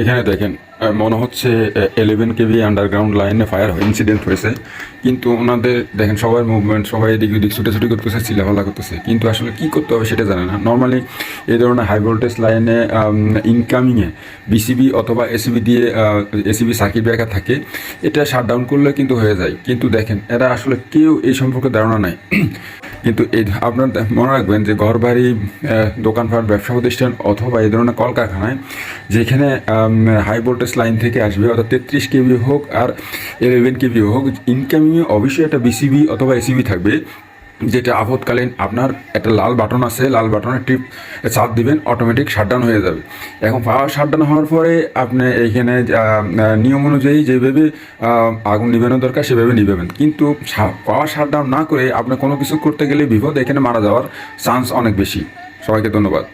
এখানে দেখেন মনে হচ্ছে এলেভেন কেবি আন্ডারগ্রাউন্ড লাইনে ফায়ার ইনসিডেন্ট হয়েছে। কিন্তু ওনাদের, দেখেন, সবার মুভমেন্ট সবাই এদিক ওদিক ছুটাছুটি করতেছে চিলাফালা করতেছে। কিন্তু আসলে কি করতে হবে সেটা জানে না। নর্মালি এই ধরনের হাই ভোল্টেজ লাইনে ইনকামিংয়ে বিসিবি অথবা এসিবি দিয়ে এসিবি সার্কিট ব্রেকার থাকে, এটা শাট ডাউন করলে কিন্তু হয়ে যায়। কিন্তু দেখেন, এরা আসলে কেউ এই সম্পর্কে ধারণা নাই। কিন্তু এই আপনার মনে রাখবেন যে ঘর বাড়ি দোকানপাট, ব্যবসা প্রতিষ্ঠান অথবা এই ধরনের কলকারখানায় যেখানে হাই ভোল্টেজ লাইন থেকে আসবে, অর্থাৎ তেত্রিশ কেবি হোক আর ইলেভেন কেবি হোক ইনকামিংয়ে অবশ্যই একটা বিসিবি অথবা এসিবি থাকবে। যেটা আপদকালীন আপনার একটা লাল বাটন আছে, লাল বাটনে টিপ চাপ দিবেন অটোমেটিক শাটডাউন হয়ে যাবে। এখন পাওয়ার শাটডাউন হওয়ার পরে আপনি এইখানে নিয়ম অনুযায়ী যেভাবে আগুন নিবেনো দরকার সেভাবে নিবেন কিন্তু পাওয়ার শাটডাউন না করে আপনি কোনো কিছু করতে গেলে বিপদ এখানে মারা যাওয়ার চান্স অনেক বেশি। সবাইকে ধন্যবাদ।